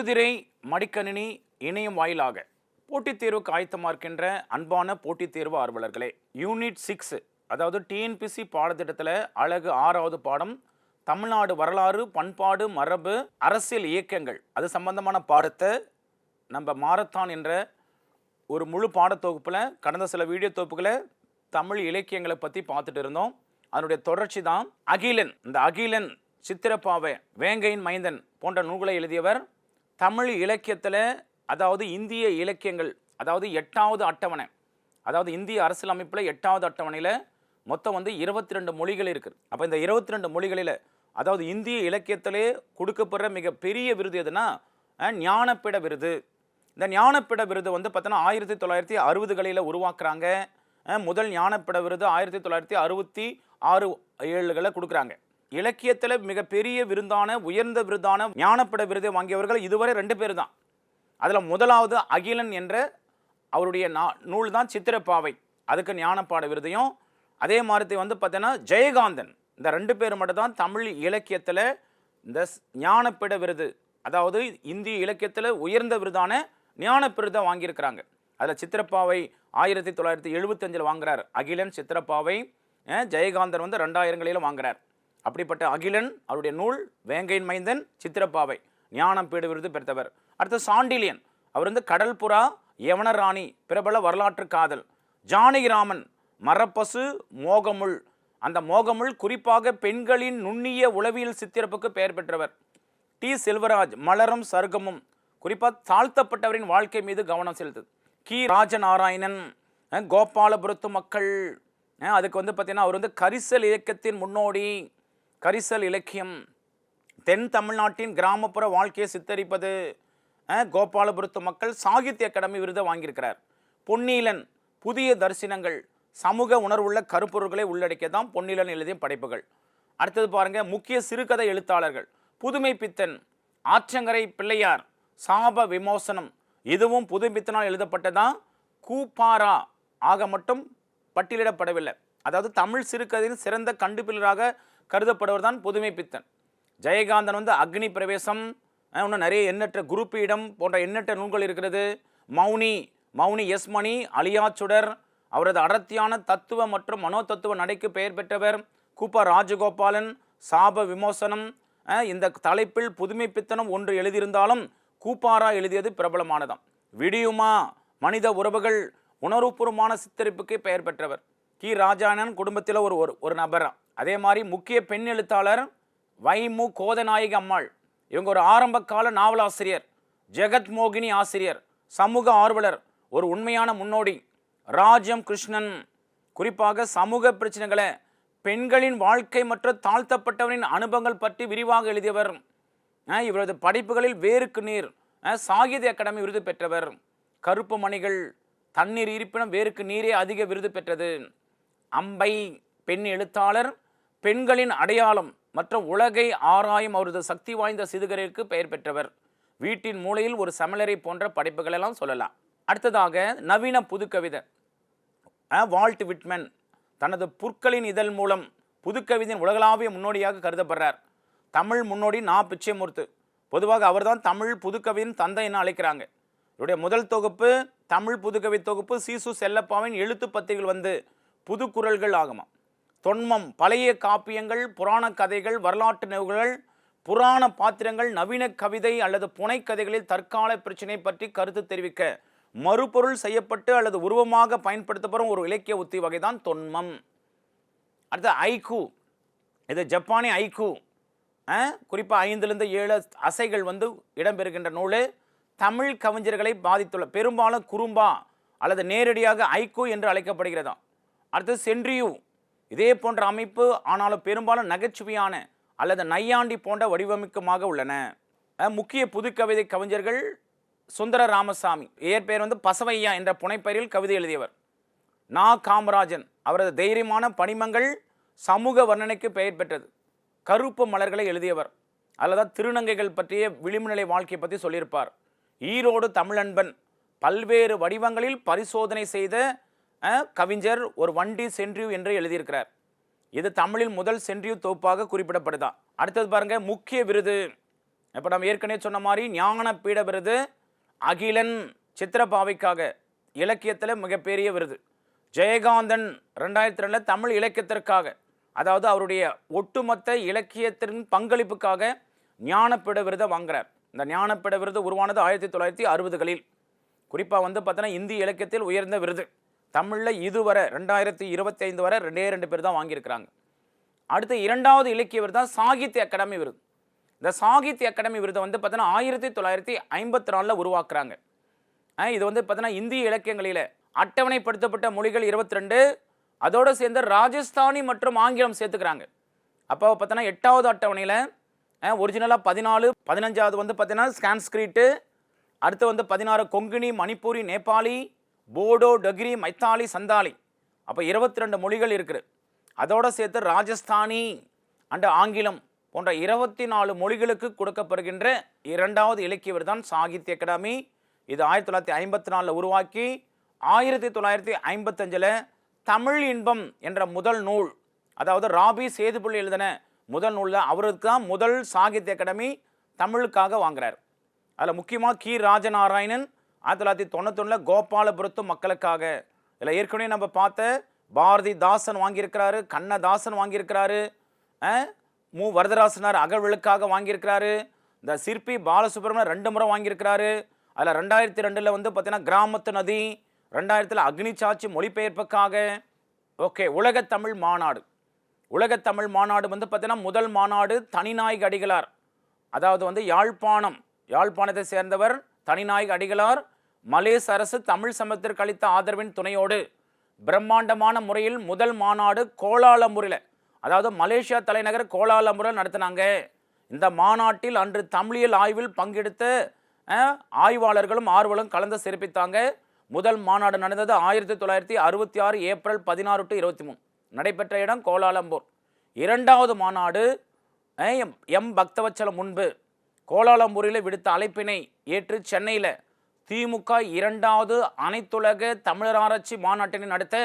தொடுதிரை மடிக்கணினி இணையம் வாயிலாக போட்டித் தேர்வுக்கு ஆயத்தமாக இருக்கின்ற அன்பான போட்டித் தேர்வு ஆர்வலர்களே யூனிட் சிக்ஸ் அதாவது டிஎன்பிசி பாடத்திட்டத்தில் அழகு ஆறாவது பாடம் தமிழ்நாடு வரலாறு பண்பாடு மரபு அரசியல் இயக்கங்கள் அது சம்பந்தமான பாடத்தை நம்ம மாரத்தான் என்ற ஒரு முழு பாடத்தொகுப்பில் கடந்த சில வீடியோ தொகுப்புகளை தமிழ் இலக்கியங்களை பற்றி பார்த்துட்டு இருந்தோம். அதனுடைய தொடர்ச்சி தான் அகிலன் இந்த அகிலன் சித்திரப்பாவை வேங்கையின் மைந்தன் போன்ற நூல்களை எழுதியவர் தமிழ் இலக்கியத்தில் அதாவது இந்திய இலக்கியங்கள் அதாவது எட்டாவது அட்டவணை அதாவது இந்திய அரசியலமைப்பில் எட்டாவது அட்டவணையில் மொத்தம் வந்து இருபத்தி ரெண்டு மொழிகள் இருக்குது. அப்போ இந்த இருபத்தி ரெண்டு மொழிகளில் அதாவது இந்திய இலக்கியத்திலே கொடுக்கப்படுற மிக பெரிய விருது எதுனா ஞானப்பிட விருது. இந்த ஞானப்பிட விருது வந்து பார்த்தோன்னா ஆயிரத்தி தொள்ளாயிரத்தி அறுபதுகளில் உருவாக்குறாங்க. முதல் ஞானப்பிட விருது ஆயிரத்தி தொள்ளாயிரத்தி அறுபத்தி ஆறு ஏழுகளை கொடுக்குறாங்க. இலக்கியத்தில் மிகப்பெரிய விருந்தான உயர்ந்த விருதான ஞானப்பட விருதை வாங்கியவர்கள் இதுவரை ரெண்டு பேர் தான் அதில் முதலாவது அகிலன் என்ற அவருடைய நா நூல் தான் சித்திரப்பாவை. அதுக்கு ஞானப்பாட விருதையும் அதே மாதிரி வந்து பார்த்தீங்கன்னா ஜெயகாந்தன். இந்த ரெண்டு பேர் மட்டும்தான் தமிழ் இலக்கியத்தில் இந்த ஞானப்பிட விருது அதாவது இந்திய இலக்கியத்தில் உயர்ந்த விருதான ஞானப்பிருதை வாங்கியிருக்கிறாங்க. அதில் சித்திரப்பாவை ஆயிரத்தி தொள்ளாயிரத்தி எழுபத்தஞ்சில் வாங்குறார். அகிலன் சித்திரப்பாவை ஜெயகாந்தன் வந்து ரெண்டாயிரங்களிலும் வாங்குறார். அப்படிப்பட்ட அகிலன் அவருடைய நூல் வேங்கையின் மைந்தன் சித்திரப்பாவை ஞானம் பீடு விருது பெற்றவர். அடுத்து சாண்டிலியன் அவர் வந்து கடல்புறா யவனராணி பிரபல வரலாற்று காதல். ஜானகிராமன் மரப்பசு மோகமுள். அந்த மோகமுள் குறிப்பாக பெண்களின் நுண்ணிய உளவியல் சித்திரப்புக்கு பெயர் பெற்றவர். டி. செல்வராஜ் மலரும் சர்க்கமும் குறிப்பாக தாழ்த்தப்பட்டவரின் வாழ்க்கை மீது கவனம் செலுத்துது. கி. ராஜநாராயணன் கோபாலபுரத்து மக்கள். அதுக்கு வந்து பார்த்திங்கன்னா அவர் வந்து கரிசல் இயக்கத்தின் முன்னோடி. கரிசல் இலக்கியம். தென் தமிழ்நாட்டின் கிராமப்புற வாழ்க்கையை சித்தரிப்பது கோபாலபுரத்து மக்கள் சாகித்ய அகாடமி விருதை வாங்கியிருக்கிறார். பொன்னீலன் புதிய தரிசனங்கள் சமூக உணர்வுள்ள கருப்பொருள்களை உள்ளடக்கிய தான் பொன்னீலன் எழுதிய படைப்புகள். அடுத்தது பாருங்கள் முக்கிய சிறுகதை எழுத்தாளர்கள் புதுமை பித்தன் ஆற்றங்கரை பிள்ளையார் சாப விமோசனம் இதுவும் புதுமை பித்தனால் எழுதப்பட்டதான் கூப்பாரா. ஆக மட்டும் பட்டியலிடப்படவில்லை. அதாவது தமிழ் சிறுகதையின் சிறந்த கண்டுபிள்ளராக கருதப்படுவர் தான் புதுமை பித்தன். ஜெயகாந்தன் வந்து அக்னி பிரவேசம் இன்னும் நிறைய எண்ணற்ற குருப்பீடம் போன்ற எண்ணற்ற நூல்கள் இருக்கிறது. மௌனி மௌனி எஸ் மணி அலியாச்சுடர் அவரது அடர்த்தியான தத்துவ மற்றும் மனோதத்துவ நடைக்கு பெயர் பெற்றவர் கூப்பா ராஜகோபாலன் சாப விமோசனம் இந்த தலைப்பில் புதுமை பித்தனம் ஒன்று எழுதியிருந்தாலும் கூப்பாரா எழுதியது பிரபலமானதாம். விடியுமா மனித உறவுகள் உணர்வுபூர்வமான சித்தரிப்புக்கு பெயர் பெற்றவர். கி. ராஜானன் குடும்பத்தில் ஒரு ஒரு ஒரு நபர் அதே மாதிரி முக்கிய பெண் எழுத்தாளர் வைமு கோதநாயகி அம்மாள். இவங்க ஒரு ஆரம்பகால நாவலாசிரியர் ஜெகத் மோகினி ஆசிரியர் சமூக ஆர்வலர் ஒரு உண்மையான முன்னோடி ராஜம் கிருஷ்ணன். குறிப்பாக சமூக பிரச்சனைகளை பெண்களின் வாழ்க்கை மற்றும் தாழ்த்தப்பட்டவரின் அனுபவங்கள் பற்றி விரிவாக எழுதியவர். இவரது படைப்புகளில் வேருக்கு நீர். சாகித்ய அகாடமி விருது பெற்றவர். கருப்பு மணிகள் தண்ணீர் இருப்பினும் வேருக்கு நீரே அதிக விருது பெற்றது. அம்பை பெண் எழுத்தாளர் பெண்களின் அடையாளம் மற்றும் உலகை ஆராயும் அவரது சக்தி வாய்ந்த சிறுகதைக்கு பெயர் பெற்றவர். வீட்டின் மூலையில் ஒரு சமலரை போன்ற படைப்புகளெல்லாம் சொல்லலாம். அடுத்ததாக நவீன புதுக்கவிதை. வால்ட் விட்மன் தனது புற்களின் இதழ் மூலம் புதுக்கவிதையின் உலகளாவிய முன்னோடியாக கருதப்படுறார். தமிழ் முன்னோடி நா. பிச்சைமூர்த்து. பொதுவாக அவர்தான் தமிழ் புதுக்கவியின் தந்தை என அழைக்கிறாங்க. இவருடைய முதல் தொகுப்பு தமிழ் புதுக்கவி தொகுப்பு சீசு செல்லப்பாவின் எழுத்து பத்திரிகைகள் வந்து புது குரல்கள் ஆகுமா தொன்மம் பழைய காப்பியங்கள் புராண கதைகள் வரலாற்று நிகழ்வுகள் புராண பாத்திரங்கள் நவீன கவிதை அல்லது புனைக்கதைகளில் தற்கால பிரச்சினை பற்றி கருத்து தெரிவிக்க மறுபொருள் செய்யப்பட்டு அல்லது உருவமாக பயன்படுத்தப்படும் ஒரு இலக்கிய உத்தி வகைதான் தொன்மம். அடுத்து ஐக்கு இது ஜப்பானி ஐக்கு குறிப்பாக ஐந்துலேருந்து ஏழு அசைகள் வந்து இடம்பெறுகின்ற நூல். தமிழ் கவிஞர்களை பாதித்துள்ள பெரும்பாலும் குறும்பா அல்லது நேரடியாக ஐக்கு என்று அழைக்கப்படுகிறதாம். அடுத்து சென்ட்ரியூ இதே போன்ற அமைப்பு ஆனாலும் பெரும்பாலும் நகைச்சுவையான அல்லது நையாண்டி போன்ற வடிவமைக்கமாக உள்ளன. முக்கிய புதுக்கவிதை கவிஞர்கள் சுந்தர ராமசாமி இயற்பெயர் வந்து பசவையா என்ற புனைப்பெயரில் கவிதை எழுதியவர். நா. காமராஜன் அவரது தைரியமான பணிமங்கள் சமூக வர்ணனைக்கு பெயர் பெற்றது. கருப்பு மலர்களை எழுதியவர். அல்லது திருநங்கைகள் பற்றிய விளிம்புநிலை வாழ்க்கையை பற்றி சொல்லியிருப்பார். ஈரோடு தமிழன்பன் பல்வேறு வடிவங்களில் பரிசோதனை செய்த கவிஞர் ஒரு வண்டி சென்றியூ என்று எழுதியிருக்கிறார். இது தமிழில் முதல் சென்றியூ தொகுப்பாக குறிப்பிடப்படுதா? அடுத்தது பாருங்க முக்கிய விருது. இப்போ நம்ம ஏற்கனவே சொன்ன மாதிரி ஞான பீட விருது அகிலன் சித்திரபாவைக்காக இலக்கியத்தில் மிகப்பெரிய விருது. ஜெயகாந்தன் ரெண்டாயிரத்தி ரெண்டில் தமிழ் இலக்கியத்திற்காக அதாவது அவருடைய ஒட்டுமொத்த இலக்கியத்தின் பங்களிப்புக்காக ஞானப்பீட விருதை வாங்குறார். இந்த ஞானப்பீட விருது உருவானது ஆயிரத்தி தொள்ளாயிரத்தி அறுபதுகளில். குறிப்பாக வந்து பார்த்தோன்னா இந்தி இலக்கியத்தில் உயர்ந்த விருது. தமிழில் இதுவரை ரெண்டாயிரத்தி இருபத்தி ஐந்து வரை ரெண்டே ரெண்டு பேர் தான் வாங்கியிருக்கிறாங்க. அடுத்து இரண்டாவது இலக்கிய விருது தான் சாகித்ய அகாடமி விருது. இந்த சாகித்ய அகாடமி விருதை வந்து பார்த்தோன்னா ஆயிரத்தி தொள்ளாயிரத்தி ஐம்பத்தி நாலில் உருவாக்குறாங்க. இது வந்து பார்த்தீங்கன்னா இந்திய இலக்கியங்களில் அட்டவணைப்படுத்தப்பட்ட மொழிகள் இருபத்தி ரெண்டு அதோடு சேர்ந்து ராஜஸ்தானி மற்றும் ஆங்கிலம் சேர்த்துக்கிறாங்க. அப்போ பார்த்தோன்னா எட்டாவது அட்டவணையில் ஒரிஜினலாக பதினாலு பதினஞ்சாவது வந்து பார்த்தீங்கன்னா ஸ்கான்ஸ்கிரிட்டு அடுத்து வந்து பதினாறு கொங்கினி மணிப்பூரி நேபாளி போடோ டகிரி மைத்தாலி சந்தாலி. அப்போ இருபத்தி ரெண்டு மொழிகள் இருக்குது. அதோடு சேர்த்து ராஜஸ்தானி அண்ட் ஆங்கிலம் போன்ற இருபத்தி நாலு மொழிகளுக்கு கொடுக்கப்படுகின்ற இரண்டாவது இலக்கியவர் தான் சாகித்ய அகாடமி. இது ஆயிரத்தி தொள்ளாயிரத்தி ஐம்பத்தி நாலில் உருவாக்கி ஆயிரத்தி தொள்ளாயிரத்தி ஐம்பத்தஞ்சில் தமிழ் இன்பம் என்ற முதல் நூல் அதாவது ராபி சேதுபுள்ளி எழுதின முதல் நூலில் அவருக்கு தான் முதல் சாகித்ய அகாடமி தமிழுக்காக வாங்குறார். அதில் முக்கியமாக கி. ராஜநாராயணன் ஆயிரத்தி தொள்ளாயிரத்தி தொண்ணூத்தொன்னில் கோபாலபுரத்து மக்களுக்காக. இதில் ஏற்கனவே நம்ம பார்த்த பாரதிதாசன் வாங்கியிருக்கிறாரு கண்ணதாசன் வாங்கியிருக்கிறாரு மு. வரதராசனார் அகழ்விழுக்காக வாங்கியிருக்கிறாரு. இந்த சிற்பி பாலசுப்ரமணியம் ரெண்டு முறை வாங்கியிருக்கிறாரு. அதில் ரெண்டாயிரத்தி ரெண்டில் வந்து பார்த்தீங்கன்னா கிராமத்து நதி ரெண்டாயிரத்தில் அக்னி சாட்சி மொழிபெயர்ப்புக்காக. ஓகே உலகத்தமிழ் மாநாடு. உலகத் தமிழ் மாநாடு வந்து பார்த்தீங்கன்னா முதல் மாநாடு தனிநாயக அடிகளார். அதாவது வந்து யாழ்ப்பாணம் யாழ்ப்பாணத்தை சேர்ந்தவர் தனிநாயக அடிகளார் மலேஸ் அரசு தமிழ் சமத்திற்கு அளித்த ஆதரவின் துணையோடு பிரம்மாண்டமான முறையில் முதல் மாநாடு கோலாலம்பூரில் அதாவது மலேசியா தலைநகர் கோலாலம்பூரில் நடத்தினாங்க. இந்த மாநாட்டில் அன்று தமிழியல் ஆய்வில் பங்கெடுத்த ஆய்வாளர்களும் ஆர்வலும் கலந்து சிறப்பித்தாங்க. முதல் மாநாடு நடந்தது ஆயிரத்தி தொள்ளாயிரத்தி அறுபத்தி ஆறு ஏப்ரல் பதினாறு டு இருபத்தி மூணு. நடைபெற்ற இடம் கோலாலம்பூர். இரண்டாவது மாநாடு எம் எம் பக்தவச்சலம் முன்பு கோலாலம்பூரில் விடுத்த அழைப்பினை ஏற்று சென்னையில் திமுக இரண்டாவது அனைத்துலக தமிழராட்சி மாநாட்டினை நடத்த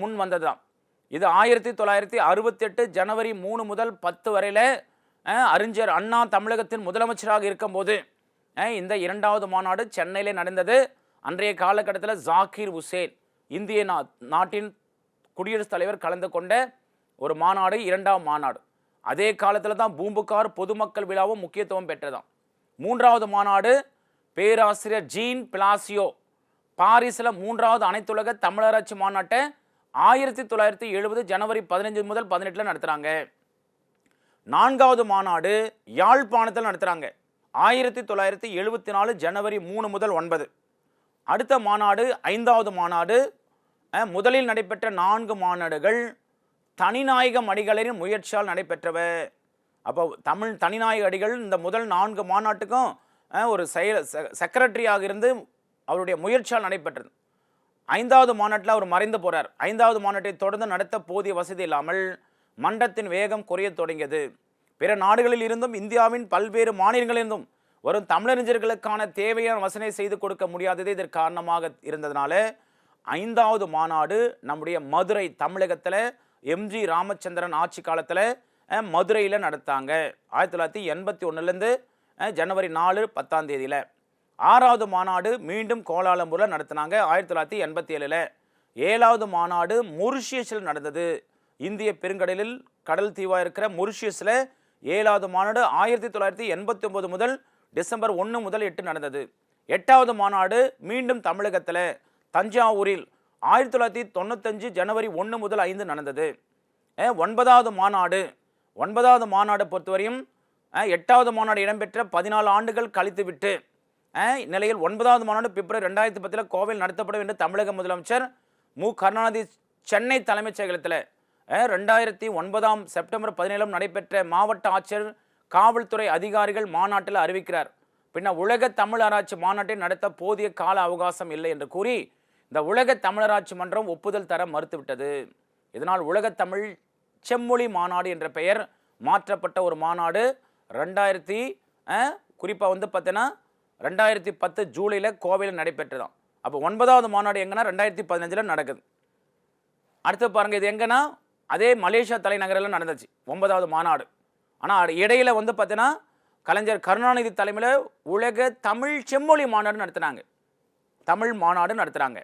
முன் வந்ததுதான். இது ஆயிரத்தி தொள்ளாயிரத்தி அறுபத்தெட்டு ஜனவரி மூணு முதல் பத்து வரையில் அறிஞர் அண்ணா தமிழகத்தின் முதலமைச்சராக இருக்கும்போது இந்த இரண்டாவது மாநாடு சென்னையிலே நடந்தது. அன்றைய காலகட்டத்தில் ஜாகிர் உசேன் இந்திய நா நாட்டின் குடியரசுத் தலைவர் கலந்து கொண்ட ஒரு மாநாடு இரண்டாம் மாநாடு. அதே காலத்தில் தான் பூம்புகார் பொதுமக்கள் விழாவும் முக்கியத்துவம் பெற்றதாம். மூன்றாவது மாநாடு பேராசிரியர் ஜீன் பிளாசியோ. பாரிஸில் மூன்றாவது அனைத்துலக தமிழராட்சி மாநாட்டை ஆயிரத்தி தொள்ளாயிரத்தி எழுபது ஜனவரி பதினஞ்சு முதல் பதினெட்டில் நடத்துகிறாங்க நான்காவது மாநாடு யாழ்ப்பாணத்தில் நடத்துகிறாங்க ஆயிரத்தி தொள்ளாயிரத்தி எழுபத்தி நாலு ஜனவரி மூணு முதல் ஒன்பது. அடுத்த மாநாடு ஐந்தாவது மாநாடு முதலில் நடைபெற்ற நான்கு மாநாடுகள் தனிநாயக அடிகளின் முயற்சியால் நடைபெற்றவை. அப்போ தமிழ் தனிநாயக அடிகள் இந்த முதல் நான்கு மாநாட்டுக்கும் ஒரு செயல் செக்ரட்டரியாக இருந்து அவருடைய முயற்சியால் நடைபெற்றது. ஐந்தாவது மாநாட்டில் அவர் மறைந்து போகிறார் ஐந்தாவது மாநாட்டை தொடர்ந்து நடத்த போதிய வசதி இல்லாமல் மண்டத்தின் வேகம் குறைய தொடங்கியது. பிற நாடுகளில் இருந்தும் இந்தியாவின் பல்வேறு மாநிலங்களிலிருந்தும் வரும் தமிழறிஞர்களுக்கான தேவையான வசனை செய்து கொடுக்க முடியாததே இதற்கு காரணமாக இருந்ததுனால ஐந்தாவது மாநாடு நம்முடைய மதுரை தமிழகத்தில் எம்ஜி ராமச்சந்திரன் ஆட்சி காலத்தில் மதுரையில் நடத்தாங்க. ஆயிரத்தி தொள்ளாயிரத்தி எண்பத்தி ஒன்றுலேருந்து ஜனவரி நாலு பத்தாம் தேதியில். ஆறாவது மாநாடு மீண்டும் கோலாலம்பூரில் நடத்தினாங்க. ஆயிரத்தி தொள்ளாயிரத்தி எண்பத்தி ஏழில் ஏழாவது மாநாடு மொரிஷியஸில் நடந்தது. இந்திய பெருங்கடலில் கடல் தீவாக இருக்கிற மொரிஷியஸில் ஏழாவது மாநாடு ஆயிரத்தி தொள்ளாயிரத்தி எண்பத்தி ஒம்பது முதல் டிசம்பர் ஒன்று முதல் எட்டு நடந்தது. எட்டாவது மாநாடு மீண்டும் தமிழகத்தில் தஞ்சாவூரில் ஆயிரத்தி தொள்ளாயிரத்தி தொண்ணூத்தஞ்சு ஜனவரி ஒன்று முதல் ஐந்து நடந்தது. ஒன்பதாவது மாநாடு ஒன்பதாவது மாநாடு பொறுத்தவரையும் எட்டாவது மாநாடு இடம்பெற்ற பதினாலு ஆண்டுகள் கழித்துவிட்டு இந்நிலையில் ஒன்பதாவது மாநாடு பிப்ரவரி ரெண்டாயிரத்தி பத்தில் கோவையில் நடத்தப்படும் என்று தமிழக முதலமைச்சர் மு. கருணாநிதி சென்னை தலைமைச் செயலகத்தில் ரெண்டாயிரத்தி ஒன்பதாம் செப்டம்பர் பதினேழும் நடைபெற்ற மாவட்ட ஆட்சியர் காவல்துறை அதிகாரிகள் மாநாட்டில் அறிவிக்கிறார். பின்னர் உலக தமிழராட்சி மாநாட்டை நடத்த போதிய கால அவகாசம் இல்லை என்று கூறி இந்த உலக தமிழராட்சி மன்றம் ஒப்புதல் தர மறுத்துவிட்டது. இதனால் உலக தமிழ் செம்மொழி மாநாடு என்ற பெயர் மாற்றப்பட்ட ஒரு மாநாடு. ரெண்டாயிரத்தி குறிப்பாக வந்து பார்த்தீங்கன்னா ரெண்டாயிரத்தி பத்து ஜூலையில் கோவையில் நடைபெற்றதாம். அப்போ ஒன்பதாவது மாநாடு எங்கன்னா ரெண்டாயிரத்தி பதினஞ்சில் நடக்குது. அடுத்து பாருங்கள் இது எங்கன்னா அதே மலேசியா தலைநகரில் நடந்துச்சு ஒன்பதாவது மாநாடு. ஆனால் இடையில வந்து பார்த்தீங்கன்னா கலைஞர் கருணாநிதி தலைமையில் உலக தமிழ் செம்மொழி மாநாடு நடத்துனாங்க. தமிழ் மாநாடு நடத்துகிறாங்க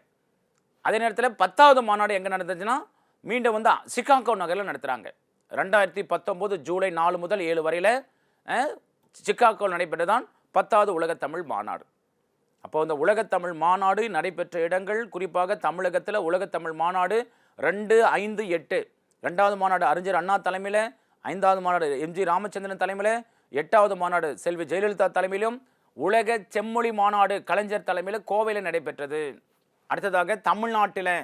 அதே நேரத்தில் பத்தாவது மாநாடு எங்கே நடந்துச்சுன்னா மீண்டும் வந்து சிகாகோ நகரில் நடத்துகிறாங்க ரெண்டாயிரத்தி பத்தொம்போது ஜூலை நாலு முதல் ஏழு வரையில் சிக்காகோவில் நடைபெற்றதான் பத்தாவது உலக தமிழ் மாநாடு. அப்போ அந்த உலகத்தமிழ் மாநாடு நடைபெற்ற இடங்கள் குறிப்பாக தமிழகத்தில் உலகத்தமிழ் மாநாடு ரெண்டு ஐந்து எட்டு. ரெண்டாவது மாநாடு அறிஞர் அண்ணா தலைமையில் ஐந்தாவது மாநாடு எம்ஜி ராமச்சந்திரன் தலைமையில் எட்டாவது மாநாடு செல்வி ஜெயலலிதா தலைமையிலும் உலக செம்மொழி மாநாடு கலைஞர் தலைமையில் கோவையில் நடைபெற்றது. அடுத்ததாக தமிழ்நாட்டில்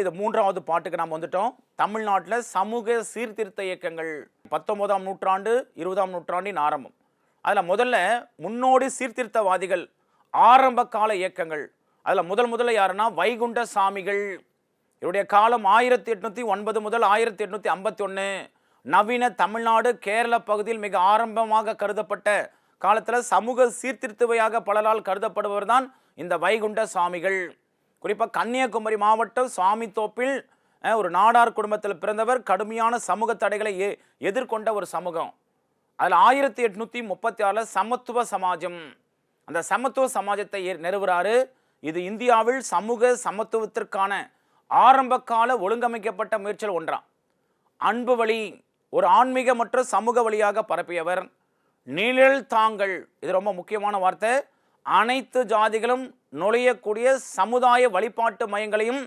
இது மூன்றாவது பாட்டுக்கு நாம் வந்துட்டோம். தமிழ்நாட்டில் சமூக சீர்திருத்த இயக்கங்கள் பத்தொன்பதாம் நூற்றாண்டு இருபதாம் நூற்றாண்டின் ஆரம்பம். அதில் முதல்ல முன்னோடி சீர்திருத்தவாதிகள் ஆரம்ப கால இயக்கங்கள். அதில் முதல் முதல்ல யாருன்னா வைகுண்ட சாமிகள் இவருடைய காலம் ஆயிரத்தி எட்நூற்றி ஒன்பது முதல் ஆயிரத்தி எட்நூற்றி ஐம்பத்தி ஒன்று நவீன தமிழ்நாடு கேரள பகுதியில் மிக ஆரம்பமாக கருதப்பட்ட காலத்தில் சமூக சீர்திருத்தவையாக பலரால் கருதப்படுபவர் தான் இந்த வைகுண்ட சாமிகள் குறிப்பாக கன்னியாகுமரி மாவட்டம் சுவாமித்தோப்பில் ஒரு நாடார் குடும்பத்தில் பிறந்தவர் கடுமையான சமூக தடைகளை எ- எதிர்கொண்ட ஒரு சமூகம். அதில் ஆயிரத்தி எட்நூற்றி முப்பத்தி ஆறில் சமத்துவ சமாஜம். அந்த சமத்துவ சமாஜத்தை நிறுவுறாரு. இது இந்தியாவில் சமூக சமத்துவத்திற்கான ஆரம்பகால ஒழுங்கமைக்கப்பட்ட முயற்சிகள் ஒன்றாம். அன்பு வழி ஒரு ஆன்மீக மற்றும் சமூக வழியாக பரப்பியவர். நீழல் தாங்கள் இது ரொம்ப முக்கியமான வார்த்தை. அனைத்து ஜாதிகளும் நுழையக்கூடிய சமுதாய வழிபாட்டு மையங்களையும்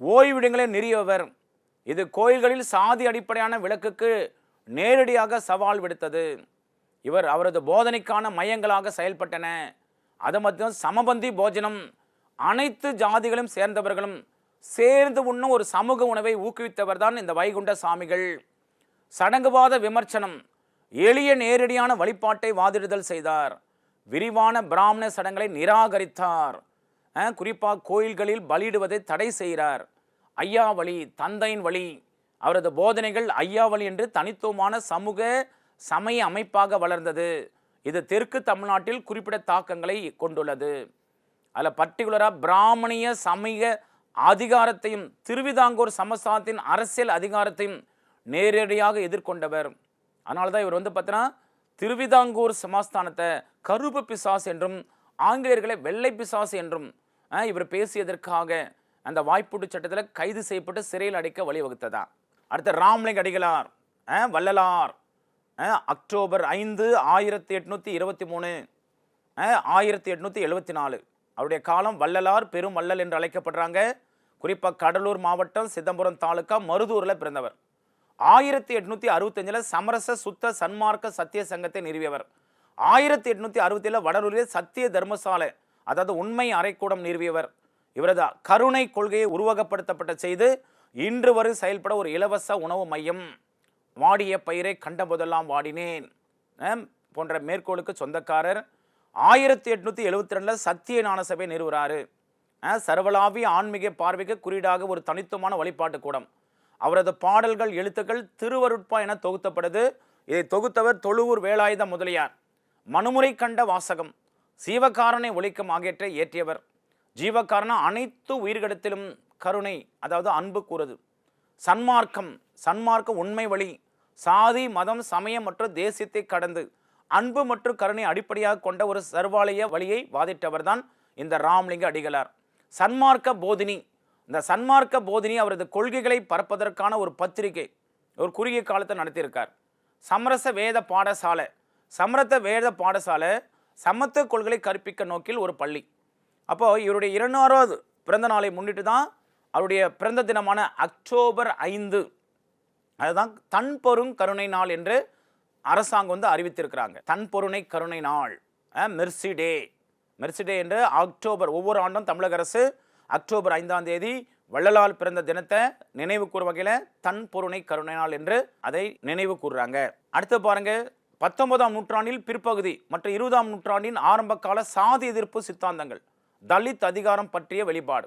ஓய்விடங்களையும் நிறுவியவர் இது கோயில்களில் சாதி அடிப்படையான விளக்குக்கு நேரடியாக சவால் விடுத்தது. இவர் அவரது போதனைக்கான மையங்களாக செயல்பட்டன. அது மட்டும் சமபந்தி போஜனம் அனைத்து ஜாதிகளும் சேர்ந்தவர்களும் சேர்ந்து உண்ணும் ஒரு சமூக உணவை ஊக்குவித்தவர் தான் இந்த வைகுண்ட சாமிகள். சடங்குவாத விமர்சனம் எளிய நேரடியான வழிபாட்டை வாதிடுதல் செய்தார். விரிவான பிராமண சடங்களை நிராகரித்தார். குறிப்பாக கோயில்களில் பலியிடுவதை தடை செய்கிறார். ஐயா வழி தந்தையின் வழி அவரது போதனைகள் ஐயா வழி என்று தனித்துவமான சமூக சமய அமைப்பாக வளர்ந்தது. இது தெற்கு தமிழ்நாட்டில் குறிப்பிட தாக்கங்களை கொண்டுள்ளது. அதில் பர்டிகுலராக பிராமணிய சமய அதிகாரத்தையும் திருவிதாங்கூர் சமஸ்தானத்தின் அரசியல் அதிகாரத்தையும் நேரடியாக எதிர்கொண்டவர். அதனால தான் இவர் வந்து பார்த்தீங்கன்னா திருவிதாங்கூர் சமஸ்தானத்தை கருப்பு பிசாஸ் என்றும் ஆங்கிலேயர்களை வெள்ளை பிசாசு என்றும் இவர் பேசியதற்காக அந்த வாய்ப்பூட்டு சட்டத்தில் கைது செய்யப்பட்டு சிறையில் அடைக்க வழிவகுத்ததா? அடுத்த ராம்லிங் அடிகளார் வள்ளலார் அக்டோபர் ஐந்து ஆயிரத்தி எட்நூற்றி இருபத்தி மூணு ஆயிரத்தி எட்நூற்றி எழுபத்தி நாலு. அவருடைய காலம் வள்ளலார் பெரும் வள்ளல் என்று அழைக்கப்படுறாங்க. குறிப்பாக கடலூர் மாவட்டம் சிதம்பரம் தாலுக்கா மருதூரில் பிறந்தவர். ஆயிரத்தி எட்நூற்றி அறுபத்தஞ்சில் சமரச சுத்த சன்மார்க்க சத்திய சங்கத்தை நிறுவியவர். ஆயிரத்தி எட்நூற்றி ஏழு வடலூரில் சத்திய தர்மசாலை அதாவது உண்மை அறைக்கூடம் நிறுவியவர். இவரது கருணை கொள்கையை உருவகப்படுத்தப்பட்ட செய்து இன்று வரை செயல்பட ஒரு இலவச உணவு மையம். வாடிய பயிரை கண்டபோதெல்லாம் வாடினேன். போன்ற மேற்கோளுக்கு சொந்தக்காரர் ஆயிரத்தி எட்நூற்றி எழுபத்தி ரெண்டில் சத்திய ஞான சபை நிறுவுறாரு. சர்வலாவிய ஆன்மீக பார்வைக்கு குறியீடாக ஒரு தனித்துவமான வழிபாட்டு கூடம். அவரது பாடல்கள் எழுத்துக்கள் திருவருட்பா என தொகுத்தப்படுது. இதை தொகுத்தவர் தொழுவூர் வேலாயுத முதலியார். மனுமுறை கண்ட வாசகம் சீவகாரனை ஒழிக்கும் ஆகியற்றை ஏற்றியவர். ஜீவகாரண அனைத்து உயிர்களிடத்திலும் கருணை அதாவது அன்பு கூறுது. சன்மார்க்கம் சன்மார்க்கம் உண்மை வழி சாதி மதம் சமயம் மற்றும் தேசியத்தை கடந்து அன்பு மற்றும் கருணை அடிப்படையாக கொண்ட ஒரு சர்வாலய வழியை வாதிட்டவர்தான் இந்த ராம்லிங்க அடிகளார். சன்மார்க்க போதினி இந்த சன்மார்க்க போதினி அவரது கொள்கைகளை பரப்பதற்கான ஒரு பத்திரிகை ஒரு குறுகிய காலத்தை நடத்தியிருக்கார். சமரச வேத பாடசாலை சமரத்த வேத பாடசாலை சமத்துவ கொள்கைகளை கற்பிக்க நோக்கில் ஒரு பள்ளி. அப்போது இவருடைய இரண்டாறாவது பிறந்த நாளை முன்னிட்டு தான் அவருடைய பிறந்த தினமான அக்டோபர் ஐந்து. அதுதான் தன் பொருங் கருணை நாள் என்று அரசாங்கம் வந்து அறிவித்திருக்கிறாங்க. தன் பொருணை கருணை நாள். மெர்சி டே மெர்சி டே என்று அக்டோபர் ஒவ்வொரு ஆண்டும் தமிழக அரசு அக்டோபர் ஐந்தாம் தேதி வள்ளலால் பிறந்த தினத்தை நினைவு கூறும் வகையில் தன் பொருணை கருணை நாள் என்று அதை நினைவு கூறுறாங்க. அடுத்து பாருங்க பத்தொன்பதாம் நூற்றாண்டில் பிற்பகுதி மற்றும் இருபதாம் நூற்றாண்டின் ஆரம்பகால சாதி எதிர்ப்பு சித்தாந்தங்கள் தலித் அதிகாரம் பற்றிய வெளிப்பாடு.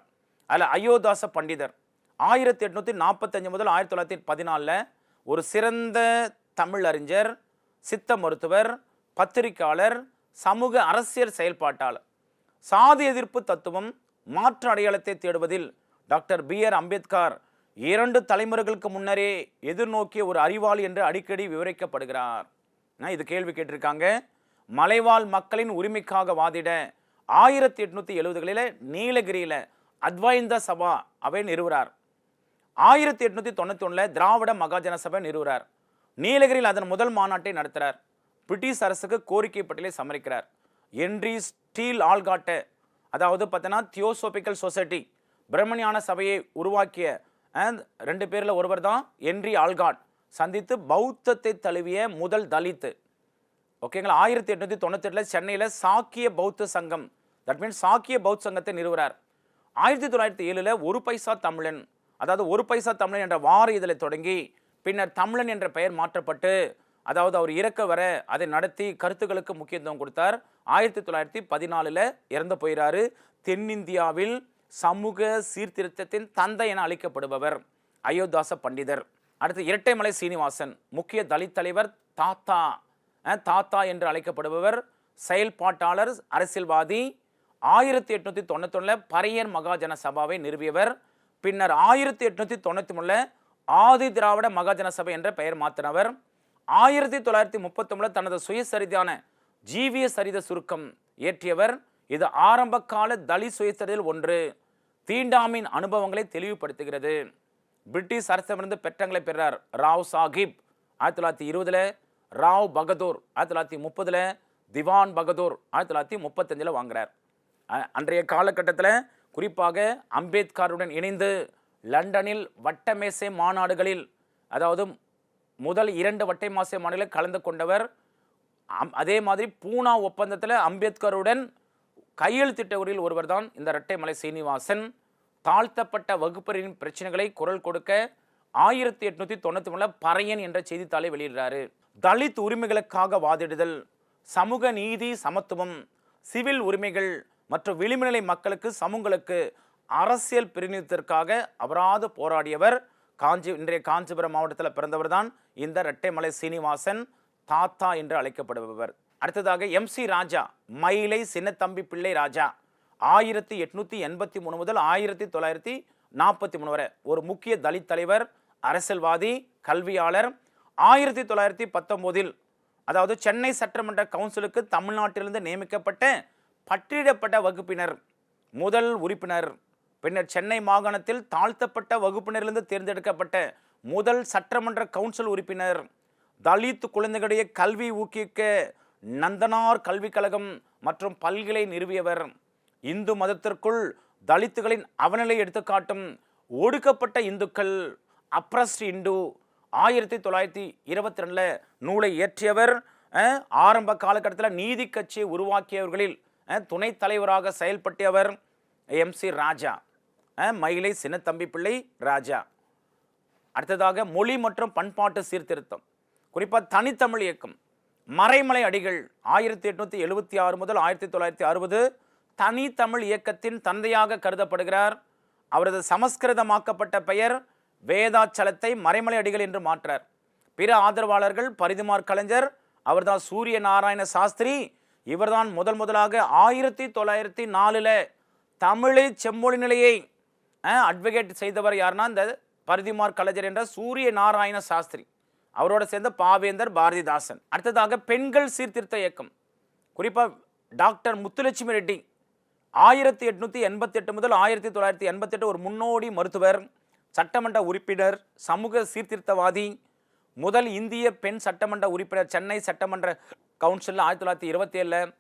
அதில் அயோதாச பண்டிதர். ஆயிரத்தி எட்நூற்றி நாற்பத்தஞ்சு முதல் ஆயிரத்தி தொள்ளாயிரத்தி பதினாலில் ஒரு சிறந்த தமிழ் அறிஞர் சித்த மருத்துவர் பத்திரிகையாளர் சமூக அரசியல் செயல்பாட்டாளர். சாதி எதிர்ப்பு தத்துவம் மாற்று அடையாளத்தை தேடுவதில் டாக்டர் பி ஆர் அம்பேத்கர் இரண்டு தலைமுறைகளுக்கு முன்னரே எதிர்நோக்கிய ஒரு அறிவாளி என்று அடிக்கடி விவரிக்கப்படுகிறார். இது கேள்வி கேட்டிருக்காங்க? மலைவாழ் மக்களின் உரிமைக்காக வாதிட ஆயிரத்தி எட்நூற்றி எழுபதுகளில் நீலகிரியில் அத்வைந்த சபா அவை நிறுவுறார். ஆயிரத்தி எட்நூத்தி தொண்ணூற்றி ஒன்றில் திராவிட மகாஜன சபை நிறுவுறார். நீலகிரியில் அதன் முதல் மாநாட்டை நடத்துகிறார் பிரிட்டிஷ் அரசுக்கு கோரிக்கை பட்டியலை சமரிக்கிறார். என்றி ஸ்டீல் ஆல்காட்ட அதாவது பார்த்தீங்கன்னா தியோசோபிக்கல் சொசைட்டி பிரம்மணியான சபையை உருவாக்கிய ரெண்டு பேரில் ஒருவர் தான் என்றி ஆல்காட். சந்தித்து பௌத்தத்தை தழுவிய முதல் தலித்து. ஓகேங்களா? ஆயிரத்தி எட்நூத்தி தொண்ணூத்தெட்டில் சென்னையில் சாக்கிய பௌத்த சங்கம். தட் மீன்ஸ் சாக்கிய பௌத்த சங்கத்தை நிறுவுறார். ஆயிரத்தி தொள்ளாயிரத்தி ஏழில் ஒரு பைசா தமிழன் அதாவது ஒரு பைசா தமிழன் என்ற வார இதழை தொடங்கி பின்னர் தமிழன் என்ற பெயர் மாற்றப்பட்டு அதாவது அவர் இறக்க வர அதை நடத்தி கருத்துக்களுக்கு முக்கியத்துவம் கொடுத்தார். ஆயிரத்தி தொள்ளாயிரத்தி பதினாலில் இறந்து போயிறாரு. தென்னிந்தியாவில் சமூக சீர்திருத்தத்தின் தந்தை என அழைக்கப்படுபவர் அயோத்தாச பண்டிதர். அடுத்து இரட்டைமலை சீனிவாசன் முக்கிய தலித் தலைவர் தாத்தா தாத்தா என்று அழைக்கப்படுபவர் செயல்பாட்டாளர் அரசியல்வாதி ஆயிரத்தி எட்நூத்தி தொண்ணூத்தொன்னில் பரையர் மகாஜன சபாவை நிறுவியவர். பின்னர் ஆயிரத்தி எட்நூத்தி தொண்ணூற்றி மூணுல ஆதி திராவிட மகாஜன சபை என்ற பெயர் மாற்றினவர் ஆயிரத்தி தொள்ளாயிரத்தி முப்பத்தொன்னுல தனது சுயசரிதான ஜீவிய சரித சுருக்கம் இயற்றியவர். இது ஆரம்பகால தலி தலித் ஒன்று. தீண்டாமின் அனுபவங்களை தெளிவுபடுத்துகிறது. பிரிட்டிஷ் அரசிடமிருந்து பெற்றங்களை பெறார் ராவ் சாஹிப் ஆயிரத்தி தொள்ளாயிரத்தி இருபதில் ராவ் பகதூர் ஆயிரத்தி தொள்ளாயிரத்தி முப்பதில் திவான் பகதூர் ஆயிரத்தி தொள்ளாயிரத்தி முப்பத்தஞ்சில் வாங்குறார். அன்றைய காலகட்டத்தில் குறிப்பாக அம்பேத்கருடன் இணைந்து லண்டனில் வட்டமேசை மாநாடுகளில் அதாவது முதல் இரண்டு வட்டை மாசை மாநாடுகளில் கலந்து கொண்டவர் அம்- அதே மாதிரி பூனா ஒப்பந்தத்தில் அம்பேத்கருடன் கையெழுத்திட்டவரில் ஒருவர் தான் இந்த இரட்டைமலை சீனிவாசன். தாழ்த்தப்பட்ட வகுப்பரின் பிரச்சனைகளை குரல் கொடுக்க ஆயிரத்தி எட்நூத்தி தொண்ணூத்தி மூணில் பறையன் என்ற செய்தித்தாளை வெளியிடுறாரு. தலித் உரிமைகளுக்காக வாதிடுதல் சமூக நீதி சமத்துவம் சிவில் உரிமைகள் மற்றும் விளிம்புநிலை மக்களுக்கு சமூகங்களுக்கு அரசியல் பிரதிநிதித்திற்காக அபராது போராடியவர் காஞ்சி இன்றைய காஞ்சிபுரம் மாவட்டத்தில் பிறந்தவர் தான் இந்த ரெட்டைமலை சீனிவாசன் தாத்தா என்று அழைக்கப்படுபவர். அடுத்ததாக எம் சி ராஜா மயிலை சின்னத்தம்பி பிள்ளை ராஜா. ஆயிரத்தி எட்நூத்தி எண்பத்தி மூணு முதல் ஆயிரத்தி தொள்ளாயிரத்தி நாற்பத்தி மூணு வரை ஒரு முக்கிய தலித் தலைவர் அரசியல்வாதி கல்வியாளர். ஆயிரத்தி தொள்ளாயிரத்தி பத்தொம்போதில் அதாவது சென்னை சட்டமன்ற கவுன்சிலுக்கு தமிழ்நாட்டிலிருந்து நியமிக்கப்பட்ட பட்டியலிடப்பட்ட வகுப்பினர் முதல் உறுப்பினர். பின்னர் சென்னை மாகாணத்தில் தாழ்த்தப்பட்ட வகுப்பினரிலிருந்து தேர்ந்தெடுக்கப்பட்ட முதல் சட்டமன்ற கவுன்சில் உறுப்பினர். தலித் குழந்தைகளுடைய கல்வி ஊக்குவிக்க நந்தனார் கல்விக் கழகம் மற்றும் பல்கலை நிறுவியவர். இந்து மதத்திற்குள் தலித்துகளின் அவநிலை எடுத்துக்காட்டும் ஒடுக்கப்பட்ட இந்துக்கள் அப்ரஸ்ட் இந்து ஆயிரத்தி தொள்ளாயிரத்தி இருபத்தி ரெண்டில் நூலை இயற்றியவர் ஆரம்ப காலகட்டத்தில் நீதி கட்சியை உருவாக்கியவர்களில் துணைத் தலைவராக செயல்பட்டவர் எம் சி ராஜா மயிலை சின்னத்தம்பி பிள்ளை ராஜா. அடுத்ததாக மொழி மற்றும் பண்பாட்டு சீர்திருத்தம். குறிப்பாக தனித்தமிழ் இயக்கம். மறைமலை அடிகள் ஆயிரத்தி எட்நூத்தி எழுபத்தி ஆறு முதல் ஆயிரத்தி தொள்ளாயிரத்தி அறுபது தனித்தமிழ் இயக்கத்தின் தந்தையாக கருதப்படுகிறார். அவரது சமஸ்கிருதமாக்கப்பட்ட பெயர் வேதாச்சலத்தை மறைமலை அடிகள் என்று மாற்றார். பிற ஆதரவாளர்கள் பரிதுமார் கலைஞர் அவர்தான் சூரிய நாராயண சாஸ்திரி இவர்தான் முதல் முதலாக ஆயிரத்தி தொள்ளாயிரத்தி நாலில் தமிழை செம்மொழி நிலையை அட்வொகேட் செய்தவர் யாருன்னா இந்த பரிதிமார் கலைஞர் என்ற சூரிய நாராயண சாஸ்திரி. அவரோட சேர்ந்த பாவேந்தர் பாரதிதாசன். அடுத்ததாக பெண்கள் சீர்திருத்த இயக்கம். குறிப்பாக டாக்டர் முத்துலட்சுமி ரெட்டி ஆயிரத்தி எட்நூற்றி எண்பத்தி எட்டு முதல் ஆயிரத்தி தொள்ளாயிரத்தி எண்பத்தி எட்டு ஒரு முன்னோடி மருத்துவர் சட்டமன்ற உறுப்பினர் சமூக சீர்திருத்தவாதி முதல் இந்திய பெண் சட்டமன்ற உறுப்பினர் சென்னை சட்டமன்ற கவுன்சில் ஆயிரத்தி தொள்ளாயிரத்தி இருபத்தி ஏழில்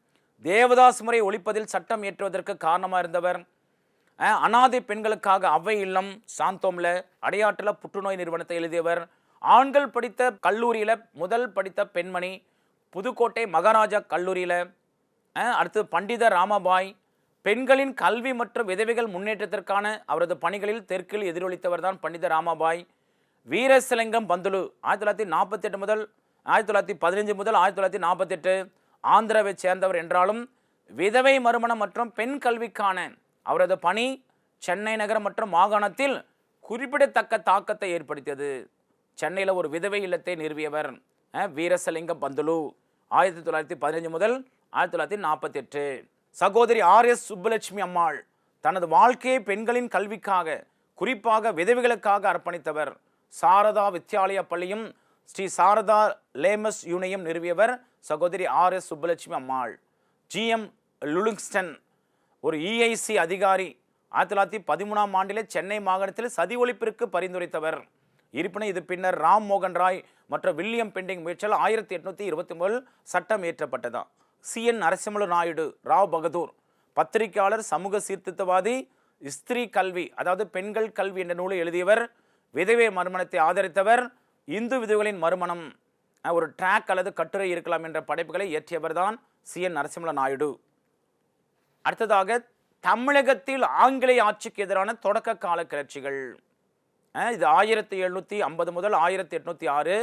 தேவதாஸ் முறை ஒழிப்பதில் சட்டம் இயற்றுவதற்கு காரணமாக இருந்தவர். அனாதை பெண்களுக்காக அவை இல்லம் சாந்தோம்ல அடையாற்றில் புற்றுநோய் நிறுவனத்தை எழுதியவர். ஆண்கள் படித்த கல்லூரியில் முதல் படித்த பெண்மணி புதுக்கோட்டை மகாராஜா கல்லூரியில். அடுத்து பண்டித ராமபாய் பெண்களின் கல்வி மற்றும் விதவைகள் முன்னேற்றத்திற்கான அவரது பணிகளில் தெற்கில் எதிரொலித்தவர் தான் பண்டித ராமாபாய். வீரசிலிங்கம் பந்துலு ஆயிரத்தி தொள்ளாயிரத்தி நாற்பத்தி எட்டு முதல் ஆயிரத்தி தொள்ளாயிரத்தி பதினஞ்சு முதல் ஆயிரத்தி தொள்ளாயிரத்தி நாற்பத்தெட்டு ஆந்திராவை சேர்ந்தவர் என்றாலும் விதவை மறுமணம் மற்றும் பெண் கல்விக்கான அவரது பணி சென்னை நகரம் மற்றும் மாகாணத்தில் குறிப்பிடத்தக்க தாக்கத்தை ஏற்படுத்தியது. சென்னையில் ஒரு விதவை இல்லத்தை நிறுவியவர் வீரசலிங்க வீரசலிங்கம் பந்துலு ஆயிரத்தி தொள்ளாயிரத்தி பதினஞ்சு முதல் ஆயிரத்தி தொள்ளாயிரத்தி நாற்பத்தி எட்டு சகோதரி ஆர் எஸ் சுப்புலட்சுமி அம்மாள் தனது வாழ்க்கையை பெண்களின் கல்விக்காக குறிப்பாக விதவிகளுக்காக அர்ப்பணித்தவர். சாரதா வித்யாலயா பள்ளியும் ஸ்ரீ சாரதா லேமஸ் யூனியம் நிறுவியவர் சகோதரி R S Subbulakshmi Ammal. GM லுலுங்ஸ்டன் ஒரு இஐசி அதிகாரி ஆயிரத்தி தொள்ளாயிரத்தி பதிமூணாம் ஆண்டிலே சென்னை மாகாணத்தில் சதி ஒழிப்பிற்கு பரிந்துரைத்தவர். இருப்பினும் இது பின்னர் ராம் மோகன் ராய் மற்றும் வில்லியம் பெண்டிங் முயற்சியால் ஆயிரத்தி எட்நூத்தி இருபத்தி மூணில் சட்டம் இயற்றப்பட்டதா சி. என். நாயுடு ராவ் பகதூர். பத்திரிகையாளர் சமூக சீர்திருத்தவாதி ஸ்திரீ கல்வி அதாவது பெண்கள் கல்வி என்ற நூலை எழுதியவர் விதவை மறுமணத்தை ஆதரித்தவர் இந்து விதவைகளின் மறுமணம் ஒரு ட்ராக் அல்லது கட்டுரை இருக்கலாம் என்ற படைப்புகளை இயற்றியவர் தான் சி. என். நரசிம்மல நாயுடு. அடுத்ததாக தமிழகத்தில் ஆங்கிலேய ஆட்சிக்கு எதிரான தொடக்க கால கிளர்ச்சிகள். இது ஆயிரத்தி எழுநூற்றி ஐம்பது முதல் ஆயிரத்தி எட்நூற்றி ஆறு.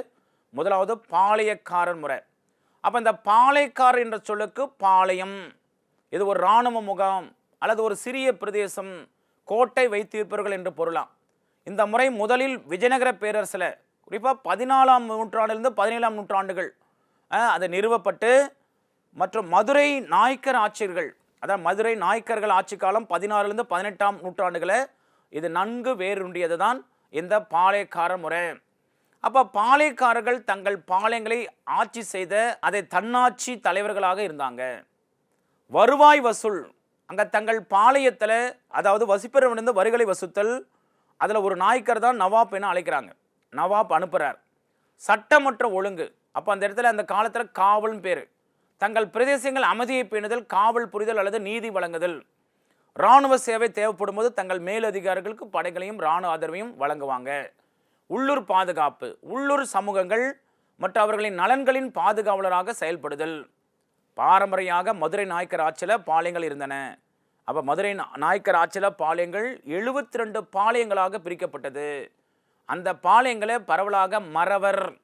முதலாவது பாளையக்காரன் முறை. அப்போ இந்த பாளையக்காரர் என்ற சொல்லுக்கு பாளையம். இது ஒரு இராணுவ முகாம் அல்லது ஒரு சிறிய பிரதேசம் கோட்டை வைத்திருப்பவர்கள் என்று பொருளாம். இந்த முறை முதலில் விஜயநகர பேரரசில் குறிப்பாக பதினாலாம் நூற்றாண்டிலிருந்து பதினேழாம் நூற்றாண்டுகள் அது நிறுவப்பட்டு மற்றும் மதுரை நாயக்கர் ஆட்சியர்கள் அதாவது மதுரை நாயக்கர்கள் ஆட்சி காலம் பதினாறுலேருந்து பதினெட்டாம் நூற்றாண்டுகளை இது நன்கு வேறுண்டியது தான் இந்த பாளையக்கார முறை. அப்போ பாளையக்காரர்கள் தங்கள் பாளையங்களை ஆட்சி செய்த அதை தன்னாட்சி தலைவர்களாக இருந்தாங்க. வருவாய் வசூல் அங்கே தங்கள் பாளையத்தில் அதாவது வசிப்பவரிடமிருந்து வரிகளை வசூத்தல் அதில் ஒரு நாய்க்கர் தான் நவாப் என அழைக்கிறாங்க. நவாப் அனுப்புகிறார் சட்டமற்ற ஒழுங்கு அப்போ அந்த இடத்துல அந்த காலத்தில் காவல்னு பேர். தங்கள் பிரதேசங்கள் அமைதியை பேணுதல் காவல் புரிதல் அல்லது நீதி வழங்குதல். இராணுவ சேவை தேவைப்படும் போது தங்கள் மேலதிகாரிகளுக்கு படைகளையும் இராணுவ ஆதரவையும் வழங்குவாங்க. உள்ளூர் பாதுகாப்பு உள்ளூர் சமூகங்கள் மற்றும் அவர்களின் நலன்களின் பாதுகாவலராக செயல்படுதல். பாரம்பரியாக மதுரை நாயக்கர் ஆட்சியில் பாளையங்கள் இருந்தன. அப்போ மதுரை நா- நாயக்கர் ஆட்சியில் பாளையங்கள் எழுபத்தி ரெண்டு பாளையங்களாக பிரிக்கப்பட்டது. அந்த பாளையங்களை பரவலாக மறவர்.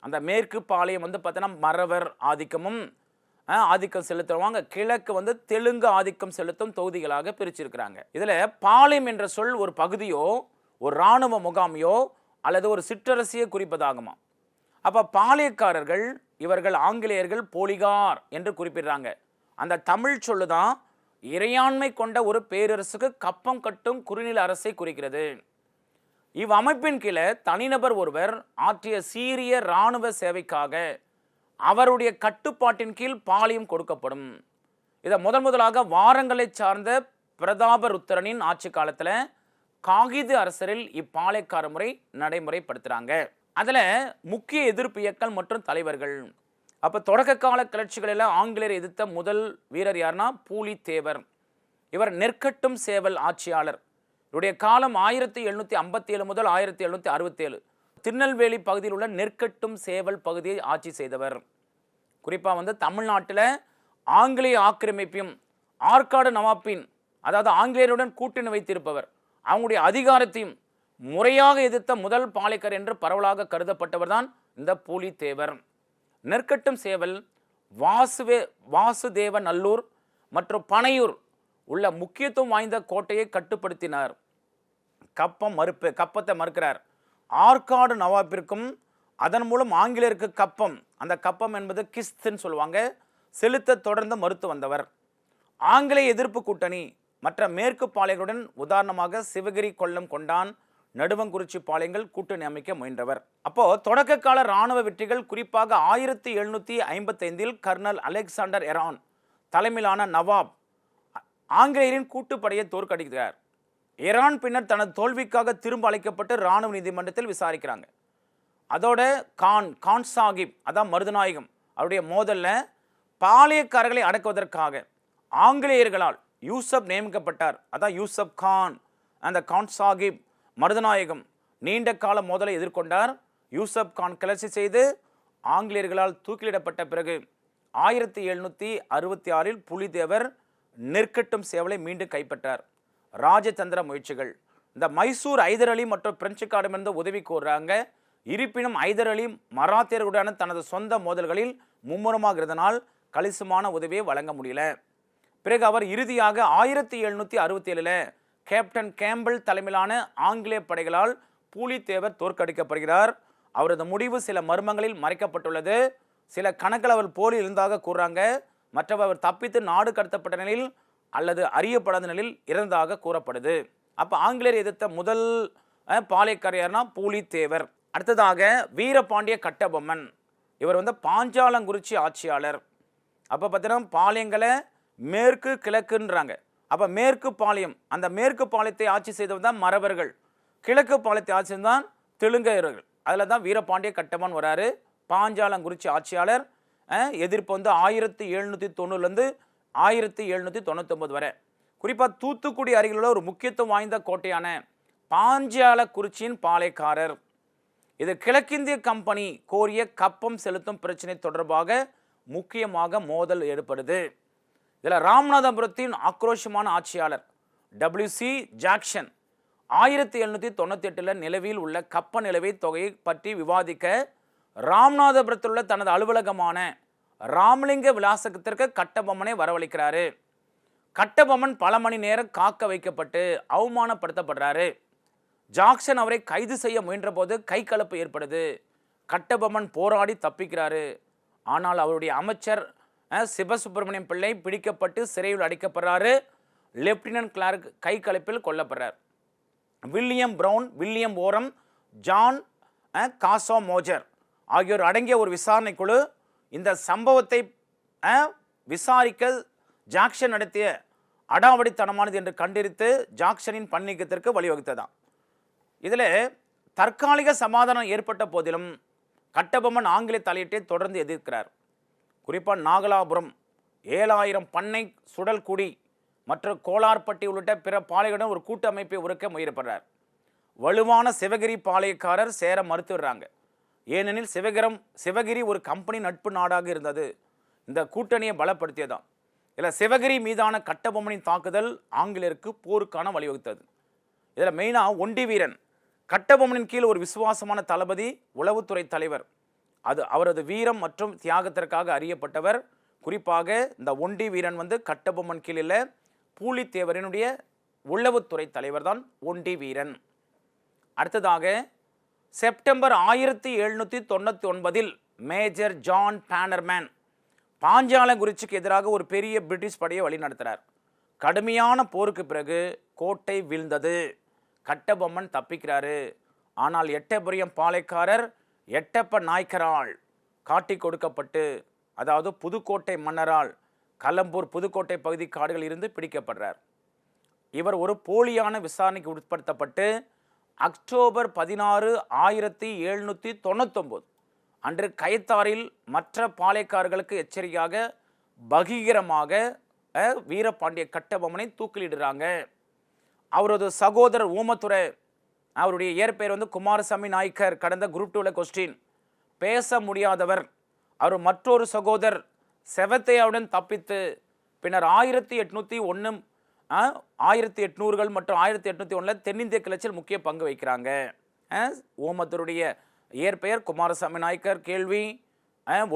அந்த மேற்கு பாளையம் வந்து பார்த்தோன்னா மறவர் ஆதிக்கமும் ஆதிக்கம் செலுத்துவாங்க. கிழக்கு வந்து தெலுங்கு ஆதிக்கம் செலுத்தும் தொகுதிகளாக பிரிச்சிருக்கிறாங்க. இதில் பாளையம் என்ற சொல் ஒரு பகுதியோ ஒரு இராணுவ முகாமையோ அல்லது ஒரு சிற்றரசியை குறிப்பதாகுமா? அப்போ பாளையக்காரர்கள் இவர்கள் ஆங்கிலேயர்கள் போலிகார் என்று குறிப்பிடுறாங்க. அந்த தமிழ் சொல்லு தான் இறையாண்மை கொண்ட ஒரு பேரரசுக்கு கப்பம் கட்டும் குறுநில அரசை குறிக்கிறது. இவ் அமைப்பின் கீழே தனிநபர் ஒருவர் ஆற்றிய சீரிய இராணுவ சேவைக்காக அவருடைய கட்டுப்பாட்டின் கீழ் பாளையம் கொடுக்கப்படும். இதை முதன் முதலாக வாரங்களை சார்ந்த பிரதாப ருத்திரனின் ஆட்சி காலத்தில் காகிது அரசரில் இப்பாலைக்கார முறை நடைமுறைப்படுத்துகிறாங்க அதில் முக்கிய எதிர்ப்பு இயக்கம் மற்றும் தலைவர்கள். அப்போ தொடக்க கால கிளர்ச்சிகளில் ஆங்கிலேயர் எதிர்த்த முதல் வீரர் யாருன்னா பூலித்தேவர். இவர் நெற்கட்டும் சேவல் ஆட்சியாளர். இவருடைய காலம் ஆயிரத்தி எழுநூற்றி ஐம்பத்தி ஏழு முதல் ஆயிரத்தி எழுநூற்றி அறுபத்தேழு. திருநெல்வேலி பகுதியில் உள்ள நெற்கட்டும் சேவல் பகுதியை ஆட்சி செய்தவர். குறிப்பாக வந்து தமிழ்நாட்டில் ஆங்கிலேய ஆக்கிரமிப்பையும் ஆற்காடு நவாப்பின் அதாவது ஆங்கிலேயருடன் கூட்டணி வைத்திருப்பவர். அவங்களுடைய அதிகாரத்தையும் முறையாக எதிர்த்த முதல் பாலைக்கர் என்று பரவலாக கருதப்பட்டவர் தான் இந்த பூலித்தேவர். நெற்கட்டும் சேவல் வாசுவே வாசுதேவ நல்லூர் மற்றும் பனையூர் உள்ள முக்கியத்துவம் வாய்ந்த கோட்டையை கட்டுப்படுத்தினார். கப்பம் மறுப்பு கப்பத்தை மறுக்கிறார். ஆற்காடு நவாப்பிற்கும் அதன் மூலம் ஆங்கிலேயருக்கு கப்பம் அந்த கப்பம் என்பது கிஸ்துன்னு சொல்லுவாங்க செலுத்த தொடர்ந்து மறுத்து வந்தவர். ஆங்கிலேய எதிர்ப்பு கூட்டணி மற்ற மேற்கு பாளையங்களுடன் உதாரணமாக சிவகிரி கொல்லம் கொண்டான் நடுவங்குறிச்சி பாளையங்கள் கூட்டணி அமைக்க முயன்றவர். அப்போ தொடக்க கால இராணுவ வெற்றிகள் குறிப்பாக ஆயிரத்தி எழுநூற்றி ஐம்பத்தைந்தில் கர்னல் அலெக்சாண்டர் எரான் தலைமையிலான நவாப் ஆங்கிலேயரின் கூட்டுப்படையை தோற்கடிக்கிறார். எரான் பின்னர் தனது தோல்விக்காக திரும்ப அழைக்கப்பட்டு இராணுவ நீதிமன்றத்தில் விசாரிக்கிறாங்க. அதோட கான் கான் சாஹிப் அதான் மருதநாயகம் அவருடைய மோதலில் பாளையக்காரர்களை அடக்குவதற்காக ஆங்கிலேயர்களால் யூசப் நியமிக்கப்பட்டார். அதான் யூசப் கான். அந்த கான் சாஹிப் மருதநாயகம் நீண்ட கால மோதலை எதிர்கொண்டார். யூசப் கான் கிளர்ச்சி செய்து ஆங்கிலேயர்களால் தூக்கிலிடப்பட்ட பிறகு ஆயிரத்தி எழுநூற்றி அறுபத்தி ஆறில் புலிதேவர் நெற்கட்டும் சேவலை மீண்டும் கைப்பற்றார். ராஜதந்திர முயற்சிகள். இந்த மைசூர் ஐதர் அலி மற்றும் பிரெஞ்சுக்காரிடமிருந்து உதவி கோர்றாங்க. இருப்பினும் ஐதர் அலி மராத்தியர்களுடனான தனது சொந்த மோதல்களில் மும்முரமாக இருந்தனால் உதவியை வழங்க முடியல. பிறகு அவர் இறுதியாக ஆயிரத்தி எழுநூற்றி அறுபத்தி ஏழில் கேப்டன் கேம்பிள் தலைமையிலான ஆங்கிலேய படைகளால் பூலித்தேவர் தோற்கடிக்கப்படுகிறார். அவரது முடிவு சில மர்மங்களில் மறைக்கப்பட்டுள்ளது. சில கணக்கில் அவர் போரில் இருந்ததாக கூறுறாங்க. மற்றவர் அவர் தப்பித்து நாடு கடத்தப்பட்ட நிலையில் அல்லது அறியப்படாத நிலையில் இறந்ததாக கூறப்படுது. அப்போ ஆங்கிலேயர் எதிர்த்த முதல் பாளையக்காரையார்னா பூலித்தேவர். அடுத்ததாக வீரபாண்டிய கட்டபொம்மன். இவர் வந்து பாஞ்சாலங்குறிச்சி ஆட்சியாளர். அப்போ பார்த்தீங்கன்னா பாளையங்களை மேற்கு கிழக்குன்றாங்க. அப்போ மேற்கு பாளையம் அந்த மேற்கு பாளையத்தை ஆட்சி செய்தவர் தான் மறவர்கள். கிழக்கு பாளையத்தை ஆட்சி செய்ததான் தெலுங்கையர்கள். அதில் தான் வீரபாண்டிய கட்டமான் வராரு. பாஞ்சாலங்குறிச்சி ஆட்சியாளர் எதிர்ப்பு வந்து ஆயிரத்தி எழுநூற்றி தொண்ணூறுலேருந்து ஆயிரத்தி எழுநூற்றி தொண்ணூத்தொம்பது வரை. குறிப்பாக தூத்துக்குடி அருகில் உள்ள ஒரு முக்கியத்துவம் வாய்ந்த கோட்டையான பாஞ்சாலக்குறிச்சியின் பாளையக்காரர். இது கிழக்கிந்திய கம்பெனி கோரிய கப்பம் செலுத்தும் பிரச்சனை தொடர்பாக முக்கியமாக மோதல் ஏற்படுது. இதில் ராமநாதபுரத்தின் ஆக்ரோஷமான ஆட்சியாளர் டபிள்யூசி ஜாக்சன் ஆயிரத்தி எழுநூற்றி தொண்ணூற்றி எட்டில் நிலவில் உள்ள கப்ப நிலவை தொகையை பற்றி விவாதிக்க ராமநாதபுரத்தில் உள்ள தனது அலுவலகமான ராமலிங்க விலாசகத்திற்கு கட்டபொம்மனை வரவழைக்கிறாரு. கட்டபொம்மன் பல மணி நேரம் காக்க வைக்கப்பட்டு அவமானப்படுத்தப்படுறாரு. ஜாக்சன் அவரை கைது செய்ய முயன்றபோது கை கலப்பு ஏற்படுது. கட்டபொம்மன் போராடி தப்பிக்கிறாரு. ஆனால் அவருடைய அமைச்சர் சிவசுப்பிரமணியம் பிள்ளை பிடிக்கப்பட்டு சிறையில் அடைக்கப்படுறாரு. லெப்டினன்ட் கிளார்க் கை கலப்பில் கொல்லப்படுறார். William Brown William Orme John காசோ மோஜர் ஆகியோர் அடங்கிய ஒரு விசாரணை குழு இந்த சம்பவத்தை விசாரிக்க ஜாக்சன் நடத்திய அடாவடித்தனமானது என்று கண்டறித்து ஜாக்சனின் பணிநீக்கத்திற்கு வழிவகுத்ததாம். இதில் தற்காலிக சமாதானம் ஏற்பட்ட போதிலும் கட்டபொம்மன் ஆங்கில தலையீட்டை தொடர்ந்து எதிர்க்கிறார். குறிப்பாக நாகலாபுரம் ஏழாயிரம் பண்ணை சுடல்குடி மற்றும் கோலார்பட்டி உள்ளிட்ட பிற பாளையங்களுடன் ஒரு கூட்டமைப்பை உருக்க முயற்சிப்படுறார் வலுவான சிவகிரி பாளையக்காரர் சேர மறுத்துடுறாங்க ஏனெனில் சிவகிரம் சிவகிரி ஒரு கம்பெனி நட்பு நாடாக இருந்தது. இந்த கூட்டணியை பலப்படுத்தியதான் இதில் சிவகிரி மீதான கட்டபொம்மனின் தாக்குதல் ஆங்கிலேயருக்கு போருக்கான வழிவகுத்தது. இதில் மெயினாக ஒண்டி வீரன். கட்டபொம்மனின் கீழ் ஒரு விசுவாசமான தளபதி உளவுத்துறை தலைவர். அது அவரது வீரம் மற்றும் தியாகத்திற்காக அறியப்பட்டவர். குறிப்பாக இந்த ஒண்டி வீரன் வந்து கட்டபொம்மன் கீழில் பூலித்தேவரனுடைய உளவுத்துறை தலைவர் தான் ஒண்டி வீரன். அடுத்ததாக செப்டம்பர் ஆயிரத்தி எழுநூற்றி தொண்ணூற்றி ஒன்பதில் மேஜர் ஜான் பேனர்மேன் பாஞ்சாலங்குறிச்சிக்கு எதிராக ஒரு பெரிய பிரிட்டிஷ் படையை வழிநடத்துகிறார் கடுமையான போருக்கு பிறகு கோட்டை வீழ்ந்தது. கட்டபொம்மன் தப்பிக்கிறாரு. ஆனால் எட்டபுரியம் பாளைக்காரர் எட்டப்ப நாய்க்கரால் காட்டி கொடுக்கப்பட்டு அதாவது புதுக்கோட்டை மன்னரால் கலம்பூர் புதுக்கோட்டை பகுதி காடுகளில் இருந்து பிடிக்கப்படுறார். இவர் ஒரு போலியான விசாரணைக்கு உட்படுத்தப்பட்டு அக்டோபர் பதினாறு ஆயிரத்தி எழுநூற்றி தொண்ணூத்தொம்பது அன்று கைத்தாரில் மற்ற பாளையக்காரர்களுக்கு எச்சரிக்கையாக பகீகரமாக வீரபாண்டிய கட்டபொம்மனை தூக்கிலிடுறாங்க. அவரது சகோதரர் ஊமத்துறை அவருடைய இயற்பெயர் வந்து குமாரசாமி நாய்க்கர். கடந்த குரூப் டூவில் கொஸ்டின் பேச முடியாதவர். அவர் மற்றொரு சகோதரர். செவத்தையாவுடன் தப்பித்து பின்னர் ஆயிரத்தி எட்நூற்றி ஒன்று ஆயிரத்தி எட்நூறுகள் மற்றும் ஆயிரத்தி எட்நூற்றி ஒன்றில் தென்னிந்திய கிளர்ச்சியில் முக்கிய பங்கு வைக்கிறாங்க ஓமத்தருடைய இயற்பெயர் குமாரசாமி நாயக்கர் கேள்வி.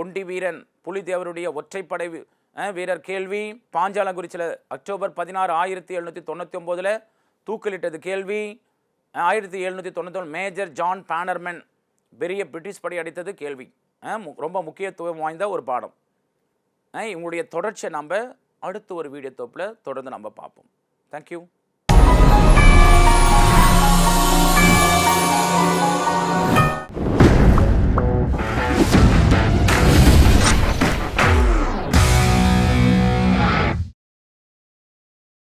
ஒண்டி வீரன் புலிதேவருடைய ஒற்றைப்படை வீரர் கேள்வி. பாஞ்சாலங்குறிச்சியில் அக்டோபர் பதினாறு ஆயிரத்தி எழுநூற்றி தொண்ணூற்றி ஒம்போதில் தூக்கிலிட்டது கேள்வி. ஆயிரத்தி எழுநூற்றி தொண்ணூற்றி மேஜர் ஜான் பேனர்மென் பெரிய பிரிட்டிஷ் படை அடித்தது கேள்வி. ரொம்ப முக்கியத்துவம் வாய்ந்த ஒரு பாடம். இவங்களுடைய தொடர்ச்சியை நம்ம அடுத்த ஒரு வீடியோ தொப்பில் தொடர்ந்து நம்ம பார்ப்போம். தேங்க்யூ